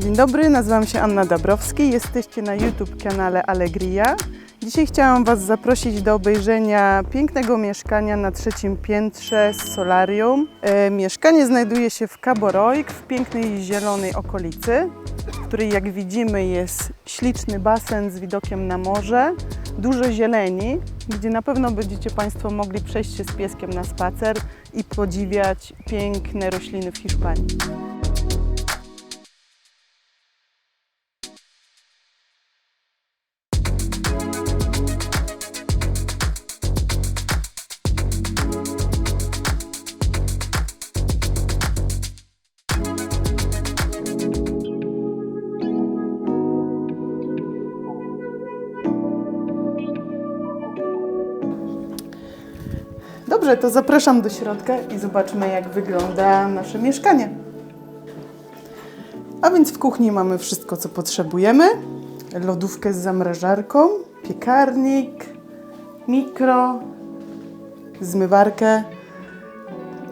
Dzień dobry, nazywam się Anna Dabrowski. Jesteście na YouTube kanale Allegria. Dzisiaj chciałam Was zaprosić do obejrzenia pięknego mieszkania na trzecim piętrze z solarium. E, mieszkanie znajduje się w Cabo Roig, w pięknej zielonej okolicy, w której jak widzimy jest śliczny basen z widokiem na morze, dużo zieleni, gdzie na pewno będziecie Państwo mogli przejść się z pieskiem na spacer i podziwiać piękne rośliny w Hiszpanii. Dobrze, to zapraszam do środka i zobaczmy, jak wygląda nasze mieszkanie. A więc w kuchni mamy wszystko, co potrzebujemy: lodówkę z zamrażarką, piekarnik, mikro, zmywarkę.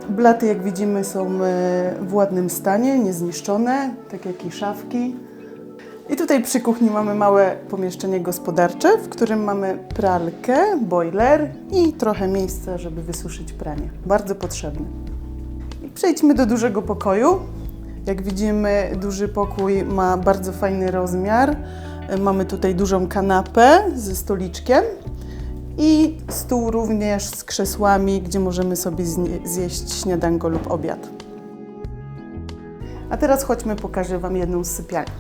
Blaty, jak widzimy, są e, w ładnym stanie, niezniszczone, tak jak i szafki. I tutaj przy kuchni mamy małe pomieszczenie gospodarcze, w którym mamy pralkę, boiler i trochę miejsca, żeby wysuszyć pranie. Bardzo potrzebne. I przejdźmy do dużego pokoju. Jak widzimy, duży pokój ma bardzo fajny rozmiar. Mamy tutaj dużą kanapę ze stoliczkiem i stół również z krzesłami, gdzie możemy sobie zjeść śniadanko lub obiad. A teraz chodźmy, pokażę Wam jedną z sypialni.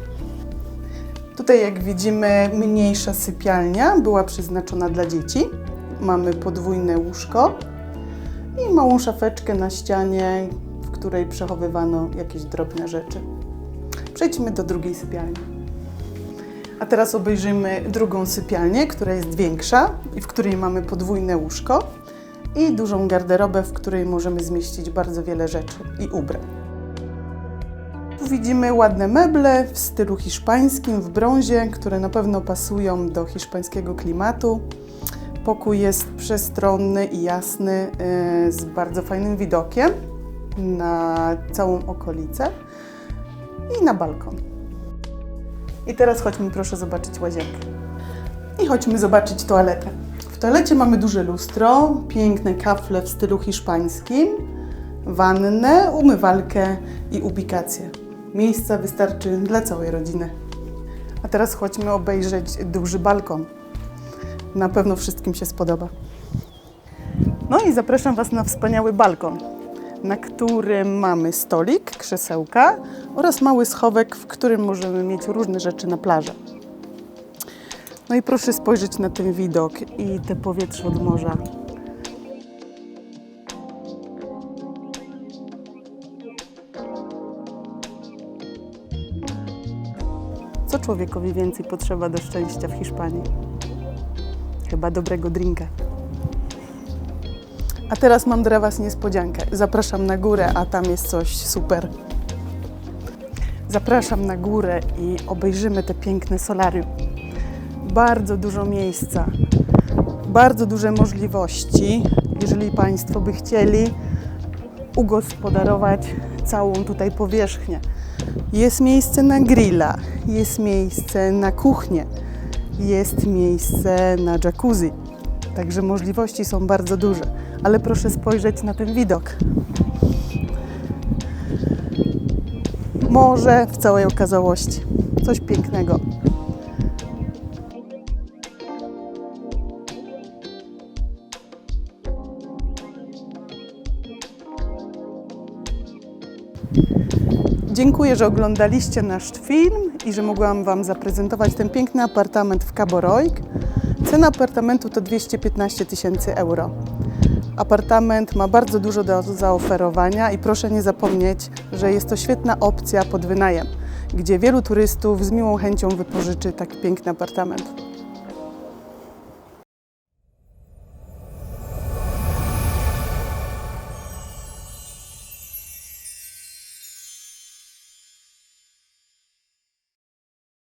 Tutaj, jak widzimy, mniejsza sypialnia była przeznaczona dla dzieci. Mamy podwójne łóżko i małą szafeczkę na ścianie, w której przechowywano jakieś drobne rzeczy. Przejdźmy do drugiej sypialni. A teraz obejrzymy drugą sypialnię, która jest większa i w której mamy podwójne łóżko i dużą garderobę, w której możemy zmieścić bardzo wiele rzeczy i ubrań. Widzimy ładne meble w stylu hiszpańskim, w brązie, które na pewno pasują do hiszpańskiego klimatu. Pokój jest przestronny i jasny, yy, z bardzo fajnym widokiem na całą okolicę i na balkon. I teraz chodźmy proszę zobaczyć łazienkę. I chodźmy zobaczyć toaletę. W toalecie mamy duże lustro, piękne kafle w stylu hiszpańskim, wannę, umywalkę i ubikację. Miejsca wystarczy dla całej rodziny. A teraz chodźmy obejrzeć duży balkon. Na pewno wszystkim się spodoba. No i zapraszam Was na wspaniały balkon, na którym mamy stolik, krzesełka oraz mały schowek, w którym możemy mieć różne rzeczy na plaży. No i proszę spojrzeć na ten widok i te powietrze od morza. Co człowiekowi więcej potrzeba do szczęścia w Hiszpanii? Chyba dobrego drinka. A teraz mam dla Was niespodziankę. Zapraszam na górę, a tam jest coś super. Zapraszam na górę i obejrzymy te piękne solarium. Bardzo dużo miejsca, bardzo duże możliwości, jeżeli Państwo by chcieli ugospodarować całą tutaj powierzchnię. Jest miejsce na grilla, jest miejsce na kuchnię, jest miejsce na jacuzzi. Także możliwości są bardzo duże, ale proszę spojrzeć na ten widok. Morze w całej okazałości. Coś pięknego. Dziękuję, że oglądaliście nasz film i że mogłam Wam zaprezentować ten piękny apartament w Cabo Roig. Cena apartamentu to 215 tysięcy euro. Apartament ma bardzo dużo do zaoferowania i proszę nie zapomnieć, że jest to świetna opcja pod wynajem, gdzie wielu turystów z miłą chęcią wypożyczy tak piękny apartament.